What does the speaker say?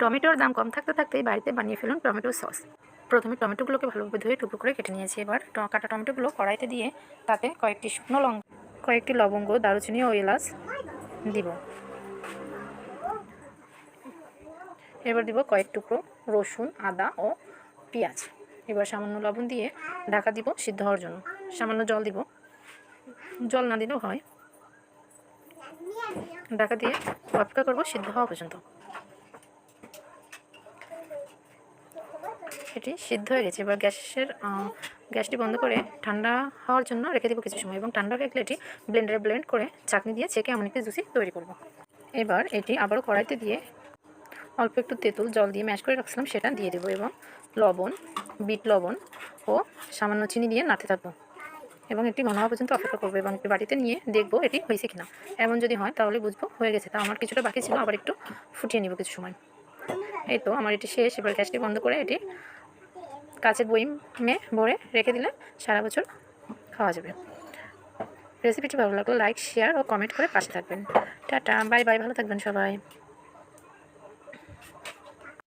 টমেটোর দাম কম থাকতে থাকতেই বাড়িতে বানিয়ে ফেলুন টমেটো সস। প্রথমে টমেটোগুলোকে ভালোভাবে ধুয়ে টুকরো করে কেটে নিয়েছি। এবার কাটা টমেটোগুলো কড়াইতে দিয়ে তাতে কয়েকটি শুকনো লঙ্কা কয়েকটি লবঙ্গ, দারুচিনি ও এলাচ দিব। এবার দিব কয়েক টুকরো রসুন, আদা ও পেঁয়াজ। এবার সামান্য লবণ দিয়ে ঢাকা দিব সিদ্ধ হওয়ার জন্য। সামান্য জল দিব। জল না দিলেও হয়। ঢাকা দিয়ে অপেক্ষা করব সিদ্ধ হওয়া পর্যন্ত। এটি সিদ্ধ হয়ে গেছে। এবার গ্যাসের গ্যাসটি বন্ধ করে ঠান্ডা হওয়ার জন্য রেখে দেবো কিছু সময় এবং ঠান্ডা হয়ে এটি ব্লেন্ডারে ব্লেন্ড করে চাকনি দিয়ে ছেঁকে এমন একটি জুসি তৈরি করব। এবার এটি আবারও কড়াইতে দিয়ে অল্প একটু তেঁতুল, জল দিয়ে ম্যাশ করে রাখছিলাম, সেটা দিয়ে দেবো এবং লবণ, বিট লবণ ও সামান্য চিনি দিয়ে নাড়তে থাকব। এবং একটি ঘন হওয়া পর্যন্ত অপেক্ষা করব এবং একটি বাটিতে নিয়ে দেখব এটি হয়েছে কিনা। এমন যদি হয় তাহলে বুঝব হয়ে গেছে, তা আমার কিছুটা বাকি ছিল, আবার একটু ফুটিয়ে নিব কিছু সময়। এই তো আমার এটি শেষ। এবার গ্যাসটি বন্ধ করে এটি কাচের বইমে ভরে রেখে দিলে সারা বছর খাওয়া যাবে। রেসিপিটি ভালো লাগল লাইক শেয়ার ও কমেন্ট করে পাশে থাকবেন। টাটা বাই বাই ভালো থাকবেন সবাই।